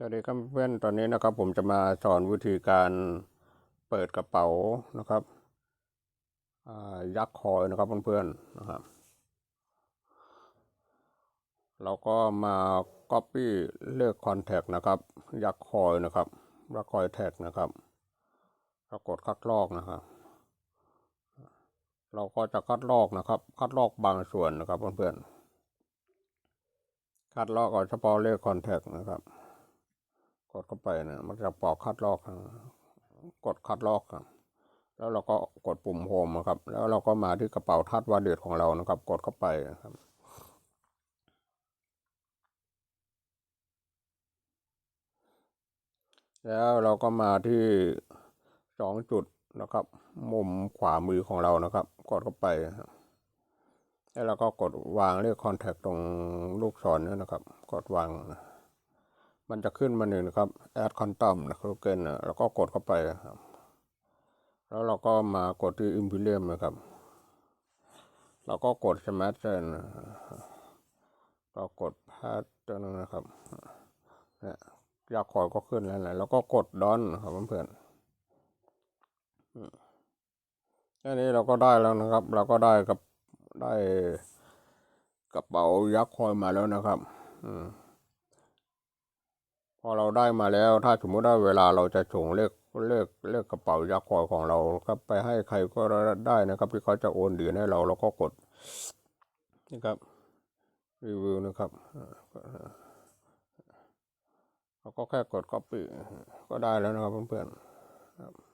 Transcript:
สวัสดีครับเพื่อนตอนนี้นะครับ ผมจะมาสอนวิธีการเปิดกระเป๋านะครับยักคอยนะครับเพื่อนๆนะครับเราก็มา Copy เลข Contact นะครับ ยักคอยนะครับยักคอยแท็กนะครับเรากดคัดลอกนะครับ เราก็จะคัดลอกนะครับ คัดลอกบางส่วนนะครับเพื่อนๆคัดลอกเอาเฉพาะเลข Contact นะครับ ดเข้าไปนะมันจะปอกคัดลอก กดคัดลอกครับ แล้วเราก็กดปุ่มโฮมครับ แล้วเราก็มาที่กระเป๋าทัดวาเดตของเรานะครับ กดเข้าไปครับแล้วเราก็มาที่สองจุดนะครับ มุมขวามือของเรานะครับ กดเข้าไปครับแล้วเราก็กดวางเลขคอนแทคตรงลูกศรนี่นะครับ กดวางนะ มันจะขึ้นมาหนึ่งนะครับ add quantum นะครับเกนแล้วก็กดเข้าไปนะครับ แล้วเราก็มากดที่ imperium นะครับ เราก็กด smart chain ก็กด pattern นะครับเนี่ยยาคอยก็ขึ้นแล้วนะแล้วก็กดดอนนะครับเพื่อนแค่นี้เราก็ได้แล้วนะครับ เราก็ได้กับได้กระเป๋ายักษ์คอยมาแล้วนะครับ อืม อเราได้มาแล้ว ถ้าสมมติว่าเวลาเราจะส่งเลขเลขเลขกระเป๋ายักษ์คอยของเราครับไปให้ใครก็ได้นะครับที่เขาจะโอนเหรียญให้เราเราก็กดนะครับรีวิวนะครับเราก็แค่กด copy ก็ได้แล้วนะครับเพื่อนๆครับ